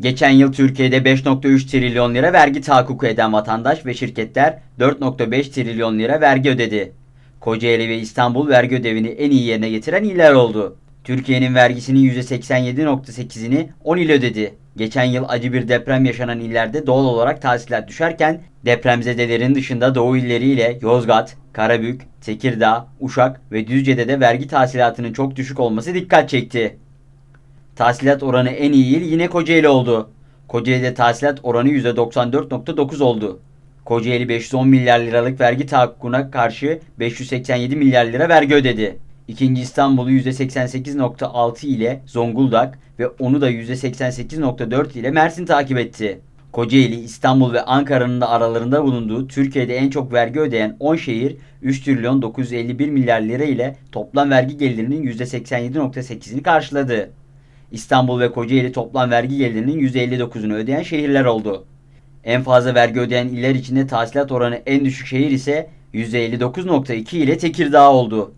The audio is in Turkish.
Geçen yıl Türkiye'de 5.3 trilyon lira vergi tahakkuku eden vatandaş ve şirketler 4.5 trilyon lira vergi ödedi. Kocaeli ve İstanbul vergi ödevini en iyi yerine getiren iller oldu. Türkiye'nin vergisinin %87.8'ini 10 il ödedi. Geçen yıl acı bir deprem yaşanan illerde doğal olarak tahsilat düşerken depremzedelerin dışında Doğu illeriyle Yozgat, Karabük, Tekirdağ, Uşak ve Düzce'de de vergi tahsilatının çok düşük olması dikkat çekti. Tahsilat oranı en iyi il yine Kocaeli oldu. Kocaeli'de tahsilat oranı %94.9 oldu. Kocaeli 510 milyar liralık vergi tahakkukuna karşı 587 milyar lira vergi ödedi. İkinci İstanbul'u %88.6 ile Zonguldak ve onu da %88.4 ile Mersin takip etti. Kocaeli, İstanbul ve Ankara'nın da aralarında bulunduğu Türkiye'de en çok vergi ödeyen 10 şehir 3 trilyon 951 milyar lira ile toplam vergi gelirinin %87.8'ini karşıladı. İstanbul ve Kocaeli toplam vergi gelirinin %59'unu ödeyen şehirler oldu. En fazla vergi ödeyen iller içinde tahsilat oranı en düşük şehir ise %59.2 ile Tekirdağ oldu.